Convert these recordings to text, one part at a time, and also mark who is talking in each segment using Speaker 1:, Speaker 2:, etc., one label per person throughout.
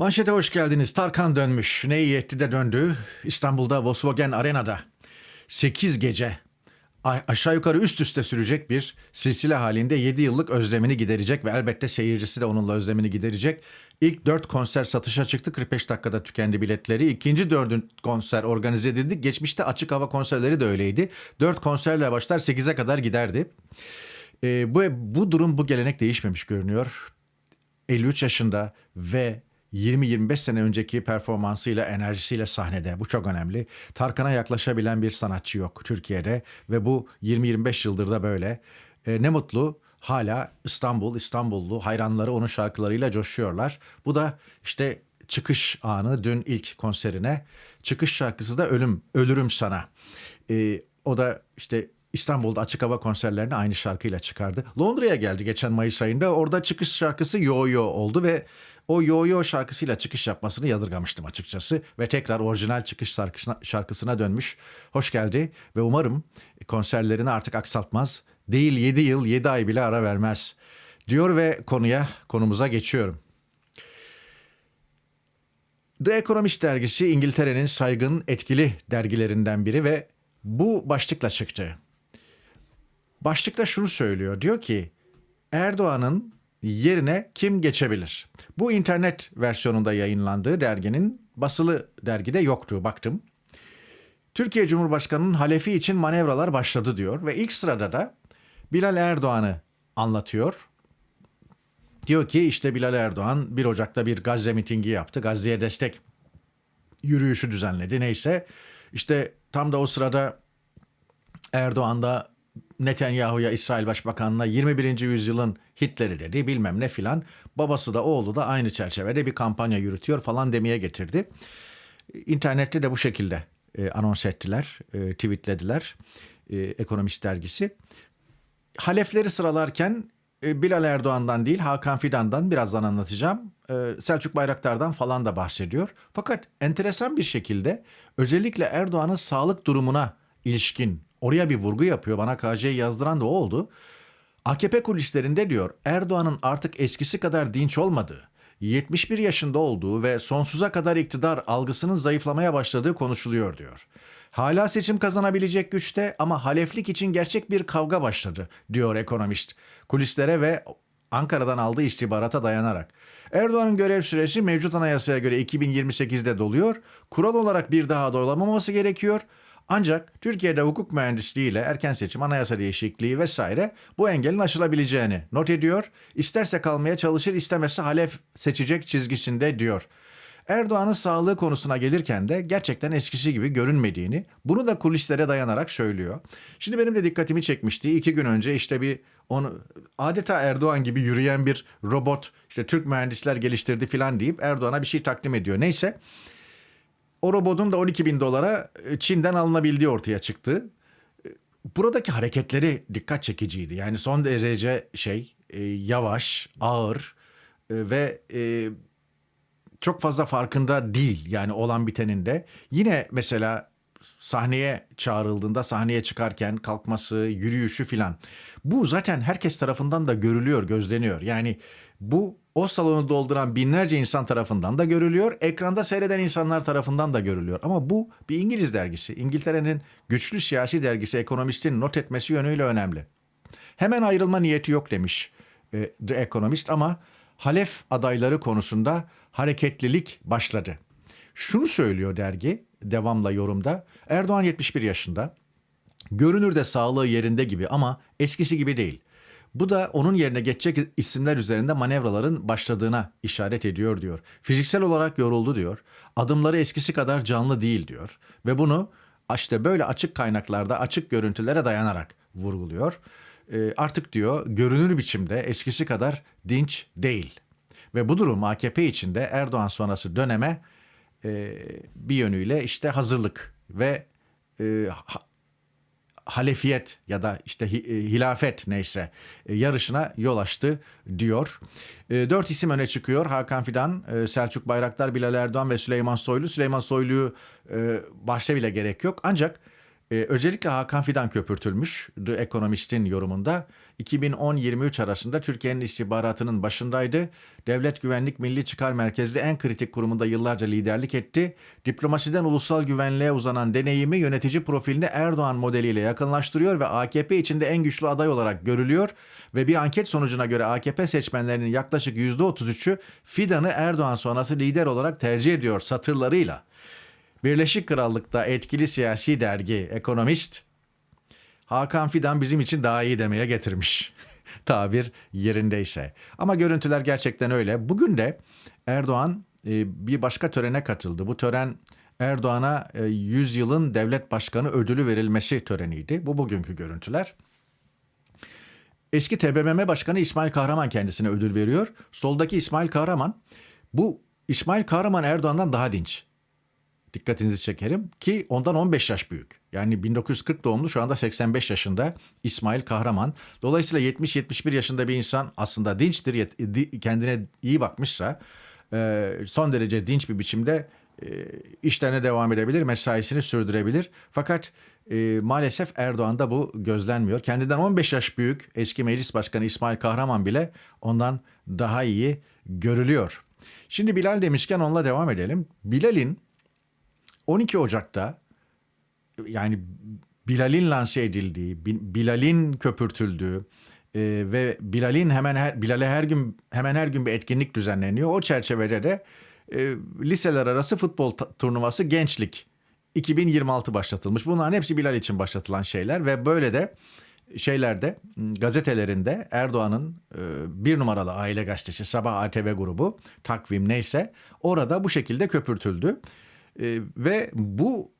Speaker 1: Manşete hoş geldiniz. Tarkan dönmüş. Ne iyi etti de döndü. İstanbul'da Volkswagen Arena'da 8 gece aşağı yukarı üst üste sürecek bir silsile halinde 7 yıllık özlemini giderecek ve elbette seyircisi de onunla özlemini giderecek. İlk 4 konser satışa çıktı. 45 dakikada tükendi biletleri. İkinci 4. konser organize edildi. Geçmişte açık hava konserleri de öyleydi. 4 konserle başlar 8'e kadar giderdi. Ee, bu, bu durum bu gelenek değişmemiş görünüyor. 53 yaşında ve 20-25 sene önceki performansıyla, enerjisiyle sahnede. Bu çok önemli. Tarkan'a yaklaşabilen bir sanatçı yok Türkiye'de ve bu 20-25 yıldır da böyle. E, ne mutlu hala İstanbul, İstanbullu hayranları onun şarkılarıyla coşuyorlar. Bu da işte çıkış anı dün ilk konserine. Çıkış şarkısı da Ölüm, Ölürüm Sana. E, o da işte İstanbul'da açık hava konserlerini aynı şarkıyla çıkardı. Londra'ya geldi geçen Mayıs ayında. Orada çıkış şarkısı Yo Yo oldu ve o Yo Yo şarkısıyla çıkış yapmasını yadırgamıştım açıkçası. Ve tekrar orijinal çıkış şarkısına, dönmüş. Hoş geldi ve umarım konserlerini artık aksaltmaz. Değil 7 yıl 7 ay bile ara vermez. Diyor ve konuya konumuza geçiyorum. The Economist dergisi İngiltere'nin saygın etkili dergilerinden biri ve bu başlıkla çıktı. Başlıkta şunu söylüyor. Diyor ki Erdoğan'ın yerine kim geçebilir? Bu internet versiyonunda yayınlandığı derginin basılı dergide yoktu baktım. Türkiye Cumhurbaşkanı'nın halefi için manevralar başladı diyor ve ilk sırada da Bilal Erdoğan'ı anlatıyor. Diyor ki işte Bilal Erdoğan 1 Ocak'ta bir Gazze mitingi yaptı. Gazze'ye destek yürüyüşü düzenledi neyse. İşte tam da o sırada Erdoğan da Netanyahu'ya İsrail Başbakanı'na 21. yüzyılın Hitler'i dedi bilmem ne filan. Babası da oğlu da aynı çerçevede bir kampanya yürütüyor falan demeye getirdi. İnternette de bu şekilde e, anons ettiler, e, tweetlediler e, Ekonomist dergisi. Halefleri sıralarken e, Bilal Erdoğan'dan değil Hakan Fidan'dan birazdan anlatacağım. E, Selçuk Bayraktar'dan falan da bahsediyor. Fakat enteresan bir şekilde özellikle Erdoğan'ın sağlık durumuna ilişkin oraya bir vurgu yapıyor. Bana KJ'yi yazdıran da o oldu. AKP kulislerinde diyor Erdoğan'ın artık eskisi kadar dinç olmadığı, 71 yaşında olduğu ve sonsuza kadar iktidar algısının zayıflamaya başladığı konuşuluyor diyor. Hala seçim kazanabilecek güçte ama haleflik için gerçek bir kavga başladı diyor ekonomist. Kulislere ve Ankara'dan aldığı istihbarata dayanarak. Erdoğan'ın görev süresi mevcut anayasaya göre 2028'de doluyor. Kural olarak bir daha dolamaması gerekiyor. Ancak Türkiye'de hukuk mühendisliğiyle erken seçim, anayasa değişikliği vesaire bu engelin aşılabileceğini not ediyor. İsterse kalmaya çalışır, istemezse halef seçecek çizgisinde diyor. Erdoğan'ın sağlığı konusuna gelirken de gerçekten eskisi gibi görünmediğini, bunu da kulislere dayanarak söylüyor. Şimdi benim de dikkatimi çekmişti. İki gün önce işte bir onu adeta Erdoğan gibi yürüyen bir robot işte Türk mühendisler geliştirdi filan deyip Erdoğan'a bir şey takdim ediyor. Neyse o robotun da 12 bin dolara e, Çin'den alınabildiği ortaya çıktı. E, Buradaki hareketleri dikkat çekiciydi. Yani son derece şey e, yavaş, ağır ve çok fazla farkında değil yani olan bitenin de. Yine mesela sahneye çağrıldığında sahneye çıkarken kalkması, yürüyüşü filan. Bu zaten herkes tarafından da görülüyor, gözleniyor. Yani bu o salonu dolduran binlerce insan tarafından da görülüyor. Ekranda seyreden insanlar tarafından da görülüyor. Ama bu bir İngiliz dergisi. İngiltere'nin güçlü siyasi dergisi Ekonomist'in not etmesi yönüyle önemli. Hemen ayrılma niyeti yok demiş e, The Economist ama Halef adayları konusunda hareketlilik başladı. Şunu söylüyor dergi devamla yorumda. Erdoğan 71 yaşında. Görünürde sağlığı yerinde gibi ama eskisi gibi değil. Bu da onun yerine geçecek isimler üzerinde manevraların başladığına işaret ediyor diyor. Fiziksel olarak yoruldu diyor. Adımları eskisi kadar canlı değil diyor. Ve bunu işte böyle açık kaynaklarda açık görüntülere dayanarak vurguluyor. E, artık diyor görünür biçimde eskisi kadar dinç değil. Ve bu durum AKP içinde Erdoğan sonrası döneme e, bir yönüyle işte hazırlık ve e, halefiyet ya da işte e, hilafet neyse e, yarışına yol açtı diyor. E, Dört isim öne çıkıyor. Hakan Fidan, Selçuk Bayraktar, Bilal Erdoğan ve Süleyman Soylu. Süleyman Soylu'yu başta bile gerek yok. Ancak özellikle Hakan Fidan köpürtülmüş The Economist'in yorumunda. 2010-23 arasında Türkiye'nin istihbaratının başındaydı. Devlet Güvenlik Milli Çıkar Merkezli en kritik kurumunda yıllarca liderlik etti. Diplomasiden ulusal güvenliğe uzanan deneyimi yönetici profilini Erdoğan modeliyle yakınlaştırıyor ve AKP içinde en güçlü aday olarak görülüyor ve bir anket sonucuna göre AKP seçmenlerinin yaklaşık %33'ü Fidan'ı Erdoğan sonrası lider olarak tercih ediyor satırlarıyla. Birleşik Krallık'ta etkili siyasi dergi Ekonomist Hakan Fidan bizim için daha iyi demeye getirmiş. Tabir yerindeyse. Ama görüntüler gerçekten öyle. Bugün de Erdoğan e, bir başka törene katıldı. Bu tören Erdoğan'a e, 100 yılın devlet başkanı ödülü verilmesi töreniydi. Bu bugünkü görüntüler. Eski TBMM Başkanı İsmail Kahraman kendisine ödül veriyor. Soldaki İsmail Kahraman bu İsmail Kahraman Erdoğan'dan daha dinç. Dikkatinizi çekerim ki ondan 15 yaş büyük. Yani 1940 doğumlu şu anda 85 yaşında İsmail Kahraman. Dolayısıyla 70-71 yaşında bir insan aslında dinçtir, kendine iyi bakmışsa e, son derece dinç bir biçimde e, işlerine devam edebilir, mesaisini sürdürebilir. Fakat e, maalesef Erdoğan'da bu gözlenmiyor. Kendinden 15 yaş büyük eski meclis başkanı İsmail Kahraman bile ondan daha iyi görülüyor. Şimdi Bilal demişken onunla devam edelim. Bilal'in 12 Ocak'ta yani Bilal'in lanse edildiği, Bi- Bilal'in köpürtüldüğü e, ve Bilal'in hemen her, Bilal'e her gün hemen her gün bir etkinlik düzenleniyor. O çerçevede de e, liseler arası futbol turnuvası Gençlik 2026 başlatılmış. Bunların hepsi Bilal için başlatılan şeyler ve böyle de şeylerde gazetelerinde Erdoğan'ın e, bir numaralı aile gazetesi Sabah ATV grubu takvim neyse orada bu şekilde köpürtüldü. E, ve bu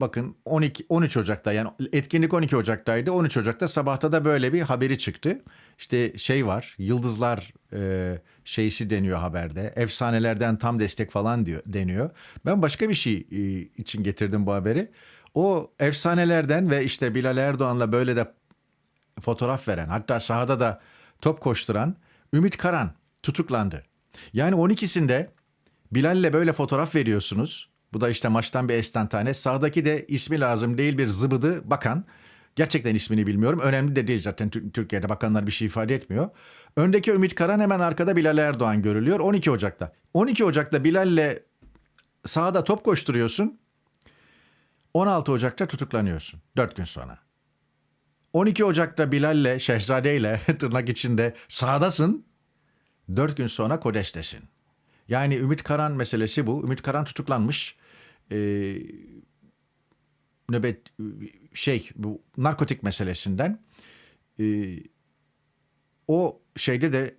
Speaker 1: bakın 12 13 Ocak'ta yani etkinlik 12 Ocak'taydı. 13 Ocak'ta sabahta da böyle bir haberi çıktı. İşte şey var. Yıldızlar e, şeysi deniyor haberde. Efsanelerden tam destek falan diyor deniyor. Ben başka bir şey e, için getirdim bu haberi. O efsanelerden ve işte Bilal Erdoğan'la böyle de fotoğraf veren hatta sahada da top koşturan Ümit Karan tutuklandı. Yani 12'sinde Bilal'le böyle fotoğraf veriyorsunuz. Bu da işte maçtan bir estantane. Sağdaki de ismi lazım değil bir zıbıdı bakan. Gerçekten ismini bilmiyorum. Önemli de değil zaten Tü- Türkiye'de bakanlar bir şey ifade etmiyor. Öndeki Ümit Karan hemen arkada Bilal Erdoğan görülüyor 12 Ocak'ta. 12 Ocak'ta Bilal'le sahada top koşturuyorsun. 16 Ocak'ta tutuklanıyorsun. 4 gün sonra. 12 Ocak'ta Bilal'le, Şehzade'yle tırnak içinde sahadasın. 4 gün sonra Kodes'tesin. Yani Ümit Karan meselesi bu. Ümit Karan tutuklanmış. Ee, nöbet şey bu narkotik meselesinden. Ee, o şeyde de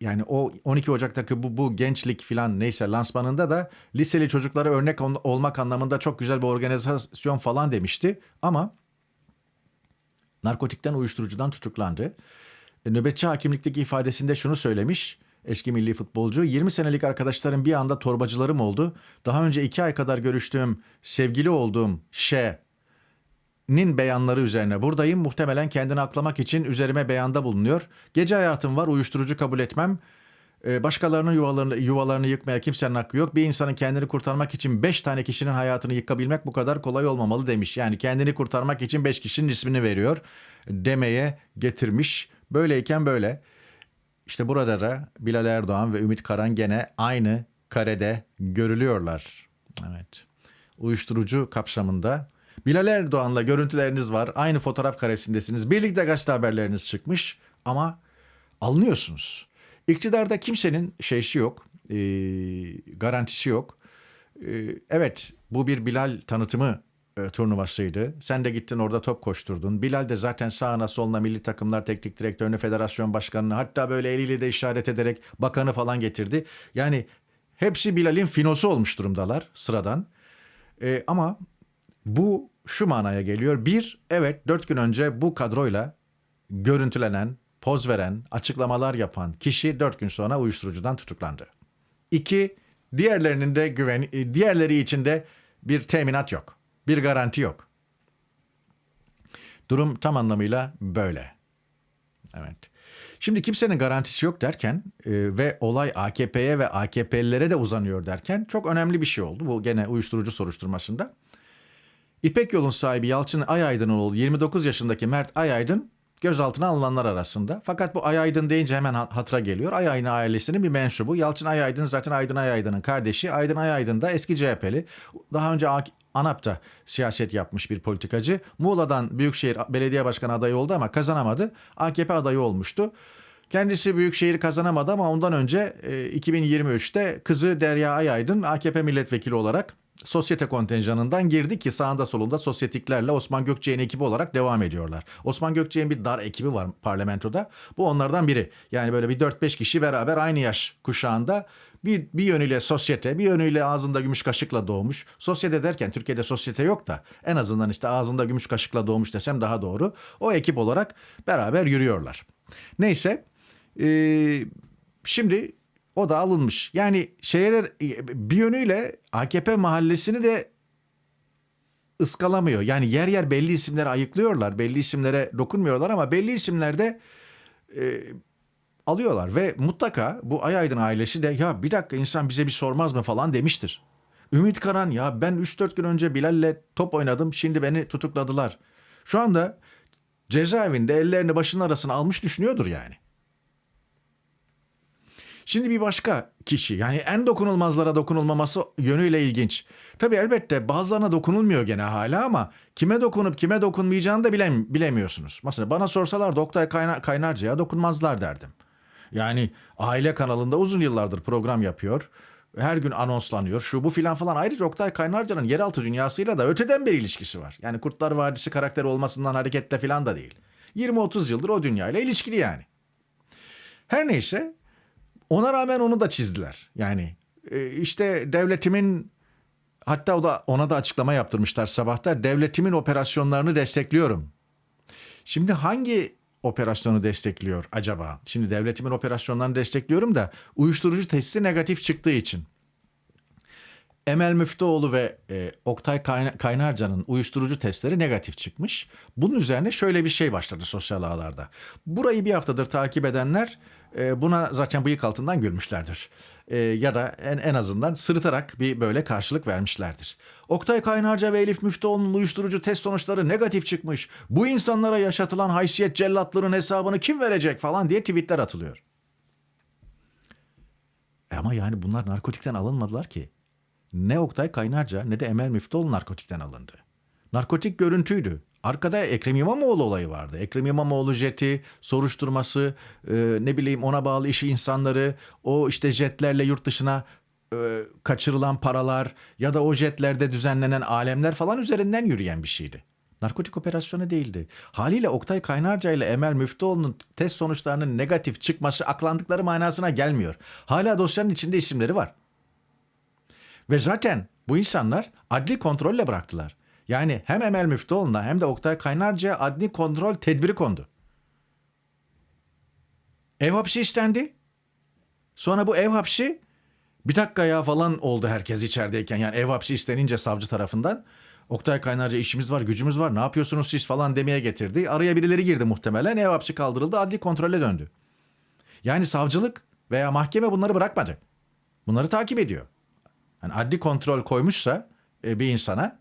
Speaker 1: yani o 12 Ocak'taki bu, bu gençlik filan neyse lansmanında da liseli çocuklara örnek ol- olmak anlamında çok güzel bir organizasyon falan demişti. Ama narkotikten uyuşturucudan tutuklandı. E, nöbetçi hakimlikteki ifadesinde şunu söylemiş eski milli futbolcu. 20 senelik arkadaşlarım bir anda torbacılarım oldu. Daha önce iki ay kadar görüştüğüm, sevgili olduğum Şe'nin beyanları üzerine buradayım. Muhtemelen kendini aklamak için üzerime beyanda bulunuyor. Gece hayatım var, uyuşturucu kabul etmem. Ee, Başkalarının yuvalarını, yuvalarını yıkmaya kimsenin hakkı yok. Bir insanın kendini kurtarmak için beş tane kişinin hayatını yıkabilmek bu kadar kolay olmamalı demiş. Yani kendini kurtarmak için beş kişinin ismini veriyor demeye getirmiş. Böyleyken böyle. İşte burada da Bilal Erdoğan ve Ümit Karan gene aynı karede görülüyorlar. Evet. Uyuşturucu kapsamında Bilal Erdoğan'la görüntüleriniz var. Aynı fotoğraf karesindesiniz. Birlikte gazete haberleriniz çıkmış ama alınıyorsunuz. İktidarda kimsenin şeysi yok, e, garantisi yok. E, evet bu bir Bilal tanıtımı e, turnuvasıydı. Sen de gittin orada top koşturdun. Bilal de zaten sağına soluna milli takımlar teknik direktörünü, federasyon başkanını hatta böyle eliyle de işaret ederek bakanı falan getirdi. Yani hepsi Bilal'in finosu olmuş durumdalar sıradan. E, ama bu şu manaya geliyor. Bir, evet dört gün önce bu kadroyla görüntülenen, poz veren, açıklamalar yapan kişi dört gün sonra uyuşturucudan tutuklandı. İki, diğerlerinin de güven, e, diğerleri için de bir teminat yok. Bir garanti yok. Durum tam anlamıyla böyle. Evet. Şimdi kimsenin garantisi yok derken e, ve olay AKP'ye ve AKP'lilere de uzanıyor derken çok önemli bir şey oldu. Bu gene uyuşturucu soruşturmasında. İpek Yol'un sahibi Yalçın Ayaydın'ın oğlu 29 yaşındaki Mert Ayaydın gözaltına alınanlar arasında. Fakat bu Ay Aydın deyince hemen ha- hatıra geliyor. Ay Aydın ailesinin bir mensubu. Yalçın Ay Aydın zaten Aydın Ay Aydın'ın kardeşi. Aydın Ay Aydın da eski CHP'li. Daha önce AK- ANAP'ta siyaset yapmış bir politikacı. Muğla'dan Büyükşehir Belediye Başkanı adayı oldu ama kazanamadı. AKP adayı olmuştu. Kendisi Büyükşehir'i kazanamadı ama ondan önce e, 2023'te kızı Derya Ayaydın AKP milletvekili olarak sosyete kontenjanından girdi ki sağında solunda sosyetiklerle Osman Gökçek'in ekibi olarak devam ediyorlar. Osman Gökçek'in bir dar ekibi var parlamentoda. Bu onlardan biri. Yani böyle bir 4-5 kişi beraber aynı yaş kuşağında bir, bir yönüyle sosyete, bir yönüyle ağzında gümüş kaşıkla doğmuş. Sosyete derken Türkiye'de sosyete yok da en azından işte ağzında gümüş kaşıkla doğmuş desem daha doğru. O ekip olarak beraber yürüyorlar. Neyse ee, şimdi o da alınmış. Yani şeyler bir yönüyle AKP mahallesini de ıskalamıyor. Yani yer yer belli isimleri ayıklıyorlar. Belli isimlere dokunmuyorlar ama belli isimlerde e, alıyorlar ve mutlaka bu Ay Aydın ailesi de ya bir dakika insan bize bir sormaz mı falan demiştir. Ümit Karan ya ben 3-4 gün önce Bilal'le top oynadım şimdi beni tutukladılar. Şu anda cezaevinde ellerini başının arasına almış düşünüyordur yani. Şimdi bir başka kişi yani en dokunulmazlara dokunulmaması yönüyle ilginç. Tabii elbette bazılarına dokunulmuyor gene hala ama kime dokunup kime dokunmayacağını da bilem, bilemiyorsunuz. Mesela bana sorsalar Oktay Kaynar, Kaynarca'ya dokunmazlar derdim. Yani aile kanalında uzun yıllardır program yapıyor. Her gün anonslanıyor. Şu bu filan falan. Ayrıca Oktay Kaynarca'nın yeraltı dünyasıyla da öteden bir ilişkisi var. Yani Kurtlar Vadisi karakteri olmasından hareketle filan da değil. 20-30 yıldır o dünyayla ilişkili yani. Her neyse ona rağmen onu da çizdiler. Yani e, işte devletimin hatta o da ona da açıklama yaptırmışlar sabahta. Devletimin operasyonlarını destekliyorum. Şimdi hangi operasyonu destekliyor acaba? Şimdi devletimin operasyonlarını destekliyorum da uyuşturucu testi negatif çıktığı için. Emel Müftüoğlu ve e, Oktay Kayna- Kaynarca'nın uyuşturucu testleri negatif çıkmış. Bunun üzerine şöyle bir şey başladı sosyal ağlarda. Burayı bir haftadır takip edenler e, buna zaten bıyık altından gülmüşlerdir. E, ya da en, en azından sırıtarak bir böyle karşılık vermişlerdir. Oktay Kaynarca ve Elif Müftüoğlu'nun uyuşturucu test sonuçları negatif çıkmış. Bu insanlara yaşatılan haysiyet cellatların hesabını kim verecek falan diye tweetler atılıyor. E ama yani bunlar narkotikten alınmadılar ki. Ne Oktay Kaynarca ne de Emel Müftüoğlu narkotikten alındı. Narkotik görüntüydü. Arkada Ekrem İmamoğlu olayı vardı. Ekrem İmamoğlu jeti, soruşturması, e, ne bileyim ona bağlı işi insanları, o işte jetlerle yurt dışına e, kaçırılan paralar ya da o jetlerde düzenlenen alemler falan üzerinden yürüyen bir şeydi. Narkotik operasyonu değildi. Haliyle Oktay Kaynarca ile Emel Müftüoğlu'nun test sonuçlarının negatif çıkması aklandıkları manasına gelmiyor. Hala dosyanın içinde isimleri var. Ve zaten bu insanlar adli kontrolle bıraktılar. Yani hem Emel Müftüoğlu'na hem de Oktay Kaynarca'ya adli kontrol tedbiri kondu. Ev hapsi istendi. Sonra bu ev hapsi bir dakika ya falan oldu herkes içerideyken. Yani ev hapsi istenince savcı tarafından. Oktay Kaynarca işimiz var, gücümüz var, ne yapıyorsunuz siz falan demeye getirdi. Araya birileri girdi muhtemelen. Ev hapsi kaldırıldı, adli kontrole döndü. Yani savcılık veya mahkeme bunları bırakmadı. Bunları takip ediyor. Yani adli kontrol koymuşsa e, bir insana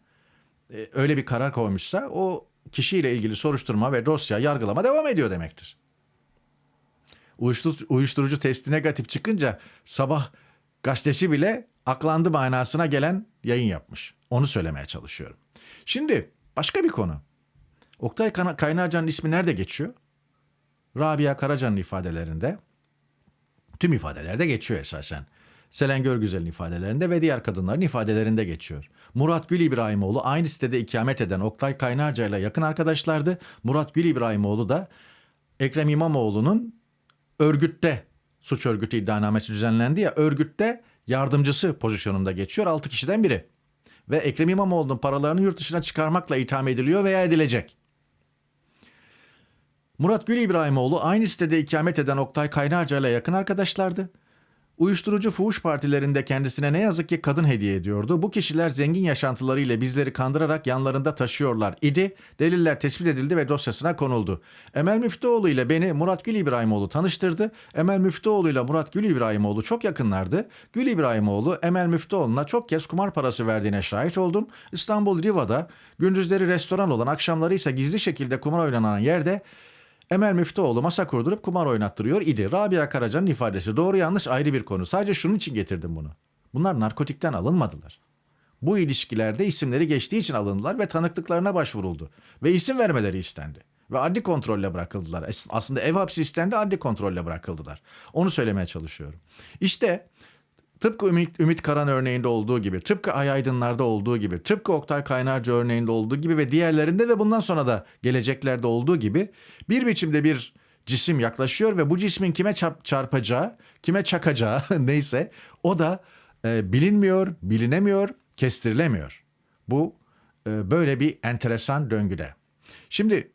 Speaker 1: e, öyle bir karar koymuşsa o kişiyle ilgili soruşturma ve dosya yargılama devam ediyor demektir. Uyuşturucu, uyuşturucu testi negatif çıkınca sabah gazetesi bile aklandı manasına gelen yayın yapmış. Onu söylemeye çalışıyorum. Şimdi başka bir konu. Oktay Kaynarca'nın ismi nerede geçiyor? Rabia Karaca'nın ifadelerinde tüm ifadelerde geçiyor esasen. Selen Görgüzel'in ifadelerinde ve diğer kadınların ifadelerinde geçiyor. Murat Gül İbrahimoğlu aynı sitede ikamet eden Oktay Kaynarca ile yakın arkadaşlardı. Murat Gül İbrahimoğlu da Ekrem İmamoğlu'nun örgütte suç örgütü iddianamesi düzenlendi ya örgütte yardımcısı pozisyonunda geçiyor 6 kişiden biri. Ve Ekrem İmamoğlu'nun paralarını yurt dışına çıkarmakla itham ediliyor veya edilecek. Murat Gül İbrahimoğlu aynı sitede ikamet eden Oktay Kaynarca ile yakın arkadaşlardı. Uyuşturucu fuhuş partilerinde kendisine ne yazık ki kadın hediye ediyordu. Bu kişiler zengin yaşantılarıyla bizleri kandırarak yanlarında taşıyorlar idi. Deliller tespit edildi ve dosyasına konuldu. Emel Müftüoğlu ile beni Murat Gül İbrahimoğlu tanıştırdı. Emel Müftüoğlu ile Murat Gül İbrahimoğlu çok yakınlardı. Gül İbrahimoğlu Emel Müftüoğlu'na çok kez kumar parası verdiğine şahit oldum. İstanbul Riva'da gündüzleri restoran olan akşamları ise gizli şekilde kumar oynanan yerde Emel Müftüoğlu masa kurdurup kumar oynattırıyor idi. Rabia Karaca'nın ifadesi doğru yanlış ayrı bir konu. Sadece şunun için getirdim bunu. Bunlar narkotikten alınmadılar. Bu ilişkilerde isimleri geçtiği için alındılar ve tanıklıklarına başvuruldu. Ve isim vermeleri istendi. Ve adli kontrolle bırakıldılar. Aslında ev hapsi istendi adli kontrolle bırakıldılar. Onu söylemeye çalışıyorum. İşte tıpkı Ümit, Ümit Karan örneğinde olduğu gibi, tıpkı Ay Aydınlar'da olduğu gibi, tıpkı Oktay Kaynarca örneğinde olduğu gibi ve diğerlerinde ve bundan sonra da geleceklerde olduğu gibi bir biçimde bir cisim yaklaşıyor ve bu cismin kime çarp- çarpacağı, kime çakacağı neyse o da e, bilinmiyor, bilinemiyor, kestirilemiyor. Bu e, böyle bir enteresan döngüde. Şimdi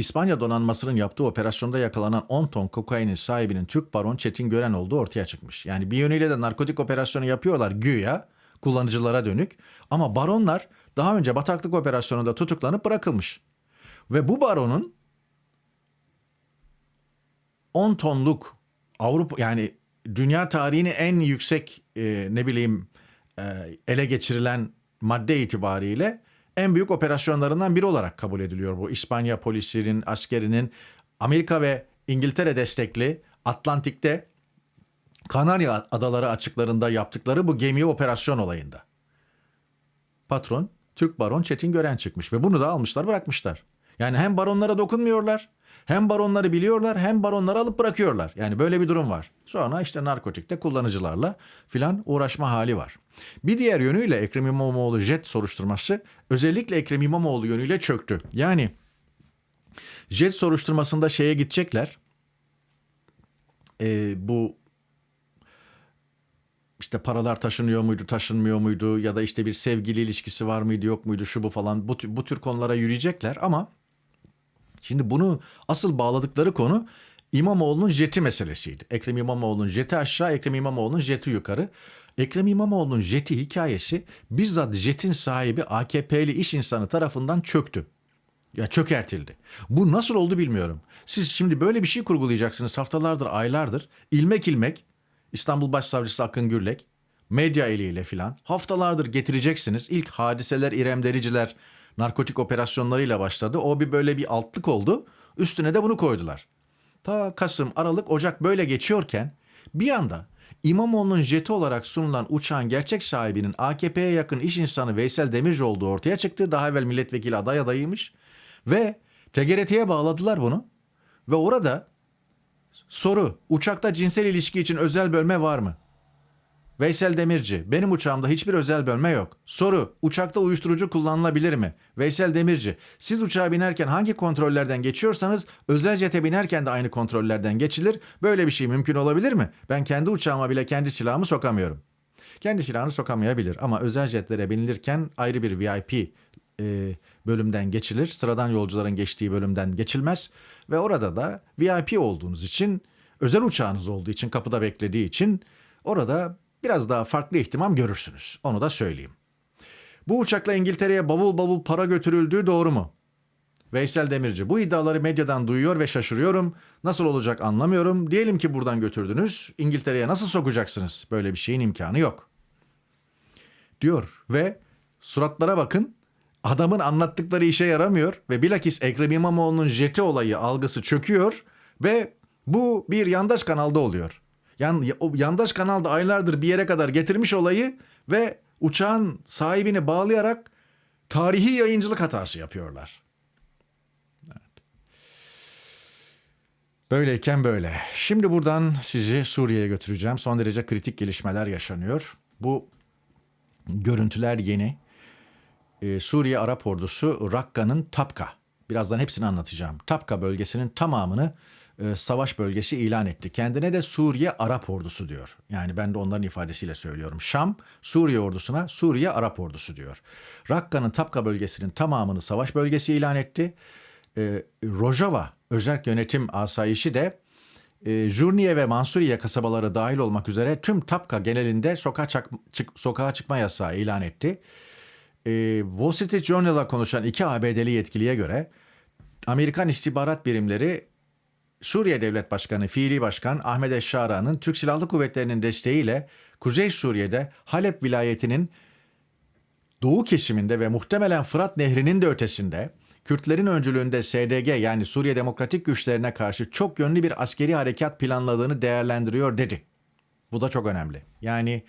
Speaker 1: İspanya donanmasının yaptığı operasyonda yakalanan 10 ton kokainin sahibinin Türk baron Çetin Gören olduğu ortaya çıkmış. Yani bir yönüyle de narkotik operasyonu yapıyorlar güya kullanıcılara dönük. Ama baronlar daha önce bataklık operasyonunda tutuklanıp bırakılmış. Ve bu baronun 10 tonluk Avrupa yani dünya tarihini en yüksek e, ne bileyim e, ele geçirilen madde itibariyle en büyük operasyonlarından biri olarak kabul ediliyor bu İspanya polisinin, askerinin Amerika ve İngiltere destekli Atlantik'te Kanarya Adaları açıklarında yaptıkları bu gemi operasyon olayında. Patron Türk baron Çetin Gören çıkmış ve bunu da almışlar bırakmışlar. Yani hem baronlara dokunmuyorlar, hem baronları biliyorlar, hem baronları alıp bırakıyorlar. Yani böyle bir durum var. Sonra işte narkotikte kullanıcılarla filan uğraşma hali var. Bir diğer yönüyle Ekrem İmamoğlu jet soruşturması özellikle Ekrem İmamoğlu yönüyle çöktü. Yani jet soruşturmasında şeye gidecekler. Ee, bu işte paralar taşınıyor muydu, taşınmıyor muydu ya da işte bir sevgili ilişkisi var mıydı, yok muydu, şu bu falan bu, bu tür konulara yürüyecekler ama şimdi bunu asıl bağladıkları konu İmamoğlu'nun jeti meselesiydi. Ekrem İmamoğlu'nun jeti aşağı, Ekrem İmamoğlu'nun jeti yukarı. Ekrem İmamoğlu'nun jeti hikayesi bizzat jetin sahibi AKP'li iş insanı tarafından çöktü. Ya çökertildi. Bu nasıl oldu bilmiyorum. Siz şimdi böyle bir şey kurgulayacaksınız haftalardır, aylardır. ilmek ilmek İstanbul Başsavcısı Akın Gürlek medya eliyle filan haftalardır getireceksiniz. İlk hadiseler İrem Dericiler narkotik operasyonlarıyla başladı. O bir böyle bir altlık oldu. Üstüne de bunu koydular. Ta Kasım, Aralık, Ocak böyle geçiyorken bir anda İmamoğlu'nun jeti olarak sunulan uçağın gerçek sahibinin AKP'ye yakın iş insanı Veysel Demirci olduğu ortaya çıktı. Daha evvel milletvekili aday adayıymış. Ve TGRT'ye bağladılar bunu. Ve orada soru uçakta cinsel ilişki için özel bölme var mı? Veysel Demirci, benim uçağımda hiçbir özel bölme yok. Soru, uçakta uyuşturucu kullanılabilir mi? Veysel Demirci, siz uçağa binerken hangi kontrollerden geçiyorsanız özel jete binerken de aynı kontrollerden geçilir. Böyle bir şey mümkün olabilir mi? Ben kendi uçağıma bile kendi silahımı sokamıyorum. Kendi silahını sokamayabilir ama özel jetlere binilirken ayrı bir VIP e, bölümden geçilir. Sıradan yolcuların geçtiği bölümden geçilmez ve orada da VIP olduğunuz için özel uçağınız olduğu için kapıda beklediği için orada biraz daha farklı ihtimam görürsünüz. Onu da söyleyeyim. Bu uçakla İngiltere'ye bavul bavul para götürüldüğü doğru mu? Veysel Demirci bu iddiaları medyadan duyuyor ve şaşırıyorum. Nasıl olacak anlamıyorum. Diyelim ki buradan götürdünüz. İngiltere'ye nasıl sokacaksınız? Böyle bir şeyin imkanı yok. Diyor ve suratlara bakın. Adamın anlattıkları işe yaramıyor ve bilakis Ekrem İmamoğlu'nun jeti olayı algısı çöküyor ve bu bir yandaş kanalda oluyor. Yan, o yandaş kanalda aylardır bir yere kadar getirmiş olayı ve uçağın sahibini bağlayarak tarihi yayıncılık hatası yapıyorlar. Böyleyken böyle. Şimdi buradan sizi Suriye'ye götüreceğim. Son derece kritik gelişmeler yaşanıyor. Bu görüntüler yeni. Ee, Suriye Arap Ordusu Rakka'nın Tapka. Birazdan hepsini anlatacağım. Tapka bölgesinin tamamını e, savaş bölgesi ilan etti. Kendine de Suriye Arap Ordusu diyor. Yani ben de onların ifadesiyle söylüyorum. Şam Suriye ordusuna Suriye Arap Ordusu diyor. Rakka'nın Tapka bölgesinin tamamını savaş bölgesi ilan etti. E, Rojava özel yönetim asayişi de e, Jurniye ve Mansuriye kasabaları dahil olmak üzere tüm Tapka genelinde sokağa, çak- çık- sokağa çıkma yasağı ilan etti. E, Wall Street Journal'a konuşan iki ABD'li yetkiliye göre Amerikan istihbarat birimleri Suriye Devlet Başkanı Fiili Başkan Ahmet Eşşara'nın Türk Silahlı Kuvvetleri'nin desteğiyle Kuzey Suriye'de Halep vilayetinin doğu kesiminde ve muhtemelen Fırat Nehri'nin de ötesinde Kürtlerin öncülüğünde SDG yani Suriye Demokratik Güçlerine karşı çok yönlü bir askeri harekat planladığını değerlendiriyor dedi. Bu da çok önemli. Yani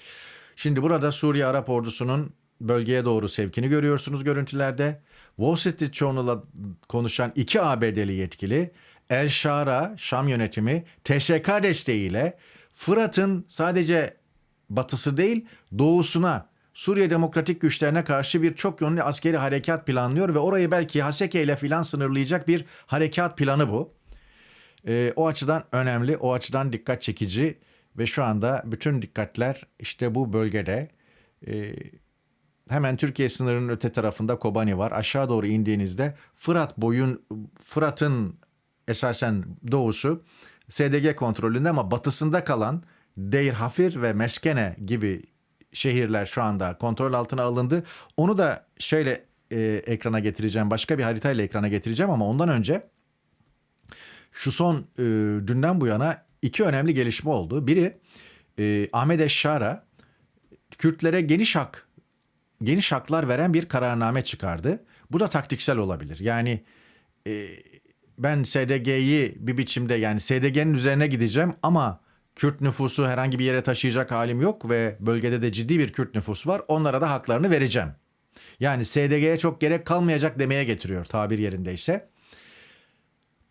Speaker 1: şimdi burada Suriye Arap ordusunun bölgeye doğru sevkini görüyorsunuz görüntülerde. Wall Street Journal'a konuşan iki ABD'li yetkili El Şara, Şam yönetimi TSK desteğiyle Fırat'ın sadece batısı değil doğusuna Suriye Demokratik Güçlerine karşı bir çok yönlü askeri harekat planlıyor ve orayı belki Haseke ile filan sınırlayacak bir harekat planı bu. Ee, o açıdan önemli, o açıdan dikkat çekici ve şu anda bütün dikkatler işte bu bölgede. Ee, hemen Türkiye sınırının öte tarafında Kobani var. Aşağı doğru indiğinizde Fırat boyun Fırat'ın esasen doğusu SDG kontrolünde ama batısında kalan Deir Hafir ve Meskene gibi şehirler şu anda kontrol altına alındı. Onu da şöyle e, ekrana getireceğim. Başka bir haritayla ekrana getireceğim ama ondan önce şu son e, dünden bu yana iki önemli gelişme oldu. Biri e, Ahmet Eşşara Kürtlere geniş hak geniş haklar veren bir kararname çıkardı. Bu da taktiksel olabilir. Yani e, ben SDG'yi bir biçimde yani SDG'nin üzerine gideceğim ama Kürt nüfusu herhangi bir yere taşıyacak halim yok ve bölgede de ciddi bir Kürt nüfus var. Onlara da haklarını vereceğim. Yani SDG'ye çok gerek kalmayacak demeye getiriyor tabir yerindeyse.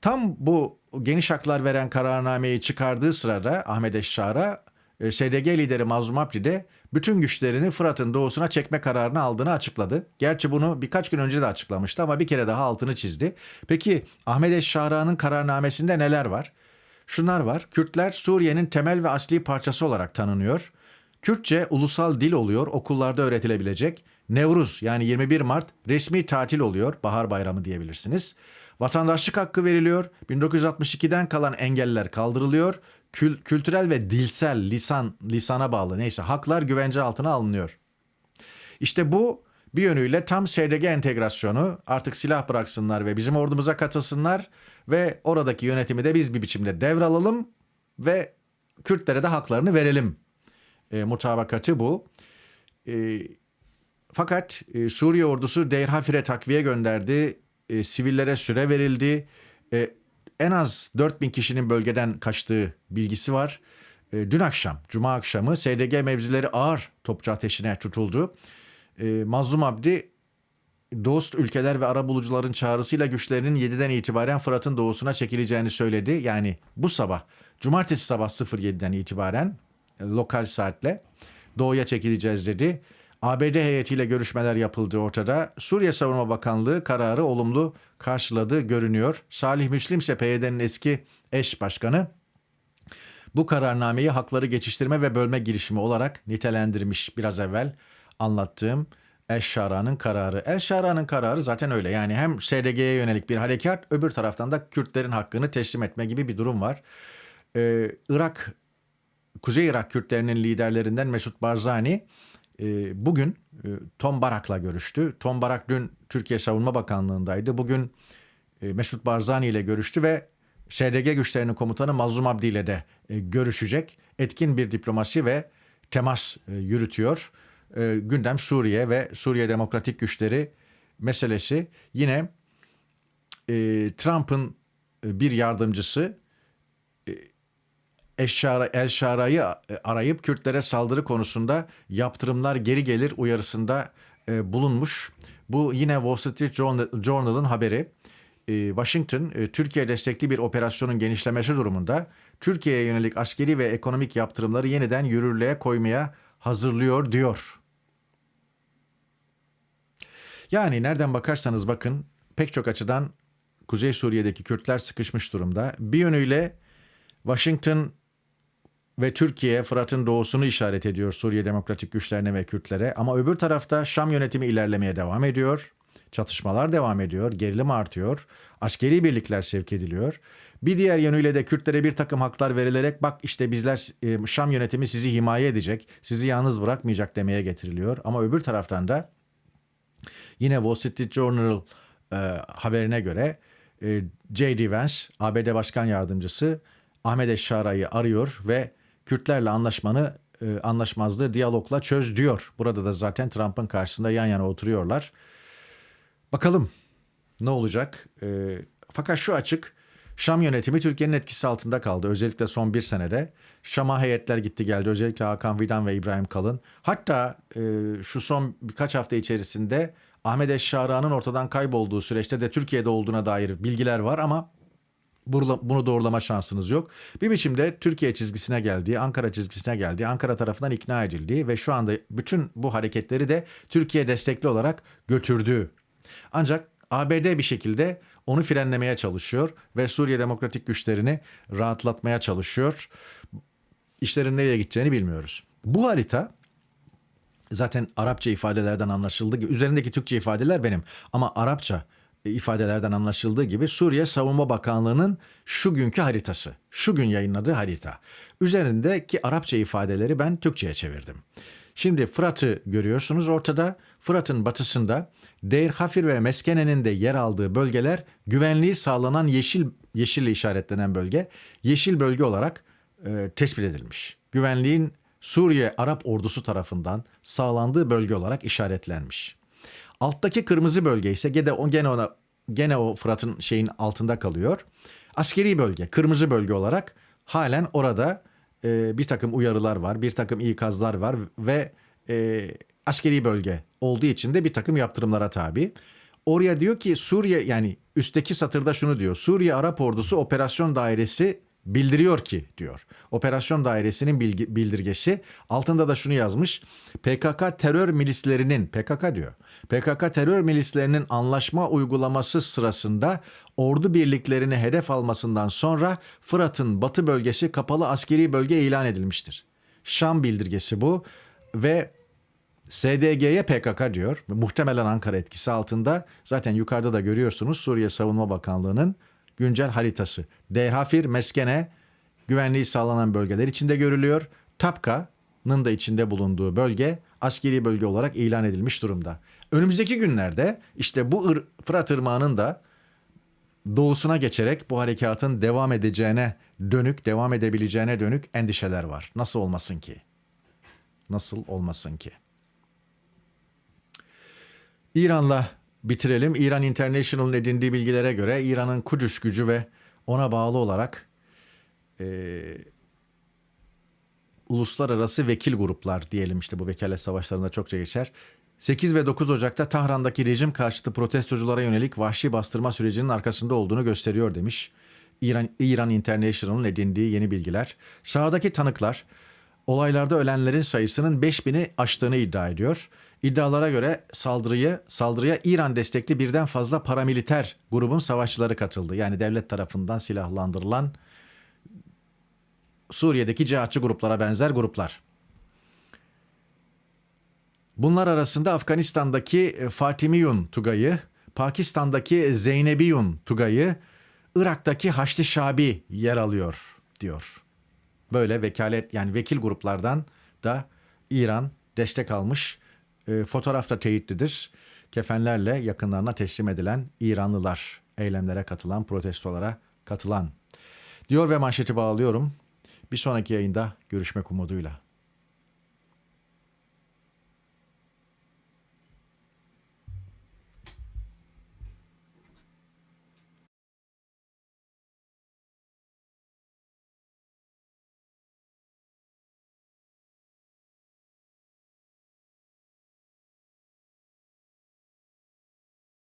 Speaker 1: Tam bu geniş haklar veren kararnameyi çıkardığı sırada Ahmet Eşşar'a e, SDG lideri Mazlum Abdi de bütün güçlerini Fırat'ın doğusuna çekme kararını aldığını açıkladı. Gerçi bunu birkaç gün önce de açıklamıştı ama bir kere daha altını çizdi. Peki Ahmet Eşşara'nın kararnamesinde neler var? Şunlar var. Kürtler Suriye'nin temel ve asli parçası olarak tanınıyor. Kürtçe ulusal dil oluyor, okullarda öğretilebilecek. Nevruz yani 21 Mart resmi tatil oluyor, bahar bayramı diyebilirsiniz. Vatandaşlık hakkı veriliyor. 1962'den kalan engeller kaldırılıyor. Kül- kültürel ve dilsel lisan lisana bağlı neyse haklar güvence altına alınıyor. İşte bu bir yönüyle tam SDG entegrasyonu artık silah bıraksınlar ve bizim ordumuza katılsınlar ve oradaki yönetimi de biz bir biçimde devralalım ve Kürtlere de haklarını verelim. E, mutabakatı bu. E, fakat e, Suriye ordusu Deir Hafir'e takviye gönderdi. E, sivillere süre verildi. E, en az 4000 kişinin bölgeden kaçtığı bilgisi var. E, dün akşam, cuma akşamı SDG mevzileri ağır topçu ateşine tutuldu. E, Mazlum Abdi dost ülkeler ve ara bulucuların çağrısıyla güçlerinin 7'den itibaren Fırat'ın doğusuna çekileceğini söyledi. Yani bu sabah, cumartesi sabah 07'den itibaren e, lokal saatle doğuya çekileceğiz dedi. ABD heyetiyle görüşmeler yapıldı ortada. Suriye Savunma Bakanlığı kararı olumlu karşıladı görünüyor. Salih Müslim ise PYD'nin eski eş başkanı bu kararnameyi hakları geçiştirme ve bölme girişimi olarak nitelendirmiş biraz evvel anlattığım El Şara'nın kararı. El Şara'nın kararı zaten öyle. Yani hem SDG'ye yönelik bir harekat, öbür taraftan da Kürtlerin hakkını teslim etme gibi bir durum var. Ee, Irak, Kuzey Irak Kürtlerinin liderlerinden Mesut Barzani e, bugün e, Tom Barak'la görüştü. Tom Barak dün Türkiye Savunma Bakanlığı'ndaydı. Bugün e, Mesut Barzani ile görüştü ve SDG güçlerinin komutanı Mazlum Abdi ile de e, görüşecek. Etkin bir diplomasi ve temas yürütüyor. Gündem Suriye ve Suriye Demokratik Güçleri meselesi. Yine Trump'ın bir yardımcısı Eşşara, El e, arayıp Kürtlere saldırı konusunda yaptırımlar geri gelir uyarısında e, bulunmuş. Bu yine Wall Street Journal- Journal'ın haberi. E, Washington, e, Türkiye destekli bir operasyonun genişlemesi durumunda Türkiye'ye yönelik askeri ve ekonomik yaptırımları yeniden yürürlüğe koymaya hazırlıyor diyor. Yani nereden bakarsanız bakın pek çok açıdan Kuzey Suriye'deki Kürtler sıkışmış durumda. Bir yönüyle Washington ve Türkiye Fırat'ın doğusunu işaret ediyor Suriye Demokratik Güçlerine ve Kürtlere. Ama öbür tarafta Şam yönetimi ilerlemeye devam ediyor. Çatışmalar devam ediyor, gerilim artıyor, askeri birlikler sevk ediliyor. Bir diğer yönüyle de Kürtlere bir takım haklar verilerek bak işte bizler e, Şam yönetimi sizi himaye edecek, sizi yalnız bırakmayacak demeye getiriliyor. Ama öbür taraftan da Yine Wall Street Journal e, haberine göre e, J.D. Vance, ABD Başkan Yardımcısı Ahmet Eşşara'yı arıyor ve Kürtlerle anlaşmanı e, anlaşmazlığı diyalogla çöz diyor. Burada da zaten Trump'ın karşısında yan yana oturuyorlar. Bakalım ne olacak? E, fakat şu açık. Şam yönetimi Türkiye'nin etkisi altında kaldı. Özellikle son bir senede. Şam'a heyetler gitti geldi. Özellikle Hakan Fidan ve İbrahim Kalın. Hatta e, şu son birkaç hafta içerisinde Ahmet Eşşara'nın ortadan kaybolduğu süreçte de Türkiye'de olduğuna dair bilgiler var ama bunu doğrulama şansınız yok. Bir biçimde Türkiye çizgisine geldiği, Ankara çizgisine geldiği, Ankara tarafından ikna edildiği ve şu anda bütün bu hareketleri de Türkiye destekli olarak götürdüğü. Ancak ABD bir şekilde onu frenlemeye çalışıyor ve Suriye Demokratik Güçlerini rahatlatmaya çalışıyor. İşlerin nereye gideceğini bilmiyoruz. Bu harita zaten Arapça ifadelerden anlaşıldığı gibi üzerindeki Türkçe ifadeler benim ama Arapça ifadelerden anlaşıldığı gibi Suriye Savunma Bakanlığı'nın şu günkü haritası. Şu gün yayınladığı harita. Üzerindeki Arapça ifadeleri ben Türkçe'ye çevirdim. Şimdi Fırat'ı görüyorsunuz ortada. Fırat'ın batısında Deir Hafir ve Meskene'nin de yer aldığı bölgeler güvenliği sağlanan yeşil yeşille işaretlenen bölge yeşil bölge olarak e, tespit edilmiş. Güvenliğin Suriye Arap ordusu tarafından sağlandığı bölge olarak işaretlenmiş. Alttaki kırmızı bölge ise gene, gene ona gene o Fırat'ın şeyin altında kalıyor. Askeri bölge, kırmızı bölge olarak halen orada e, bir takım uyarılar var, bir takım ikazlar var ve e, askeri bölge olduğu için de bir takım yaptırımlara tabi. Oraya diyor ki Suriye yani üstteki satırda şunu diyor. Suriye Arap Ordusu Operasyon Dairesi bildiriyor ki diyor. Operasyon Dairesi'nin bilgi- bildirgesi altında da şunu yazmış. PKK terör milislerinin PKK diyor. PKK terör milislerinin anlaşma uygulaması sırasında ordu birliklerini hedef almasından sonra Fırat'ın batı bölgesi kapalı askeri bölge ilan edilmiştir. Şam bildirgesi bu ve SDG'ye PKK diyor. Muhtemelen Ankara etkisi altında. Zaten yukarıda da görüyorsunuz Suriye Savunma Bakanlığı'nın güncel haritası. Derhafir, Meskene güvenliği sağlanan bölgeler içinde görülüyor. Tapka'nın da içinde bulunduğu bölge askeri bölge olarak ilan edilmiş durumda. Önümüzdeki günlerde işte bu Ir- Fırat Irmağı'nın da doğusuna geçerek bu harekatın devam edeceğine dönük, devam edebileceğine dönük endişeler var. Nasıl olmasın ki? Nasıl olmasın ki? İran'la bitirelim. İran International'ın edindiği bilgilere göre İran'ın Kudüs gücü ve ona bağlı olarak eee, uluslararası vekil gruplar diyelim işte bu vekalet savaşlarında çokça geçer. 8 ve 9 Ocak'ta Tahran'daki rejim karşıtı protestoculara yönelik vahşi bastırma sürecinin arkasında olduğunu gösteriyor demiş. İran, İran International'ın edindiği yeni bilgiler. Sahadaki tanıklar olaylarda ölenlerin sayısının 5000'i aştığını iddia ediyor. İddialara göre saldırıyı saldırıya İran destekli birden fazla paramiliter grubun savaşçıları katıldı. Yani devlet tarafından silahlandırılan Suriye'deki cihatçı gruplara benzer gruplar. Bunlar arasında Afganistan'daki e, Fatimiyun Tugayı, Pakistan'daki Zeynebiyun Tugayı, Irak'taki Haçlı Şabi yer alıyor diyor. Böyle vekalet yani vekil gruplardan da İran destek almış. E, fotoğraf da teyitlidir. Kefenlerle yakınlarına teslim edilen İranlılar, eylemlere katılan, protestolara katılan. Diyor ve manşeti bağlıyorum. Bir sonraki yayında görüşmek umuduyla.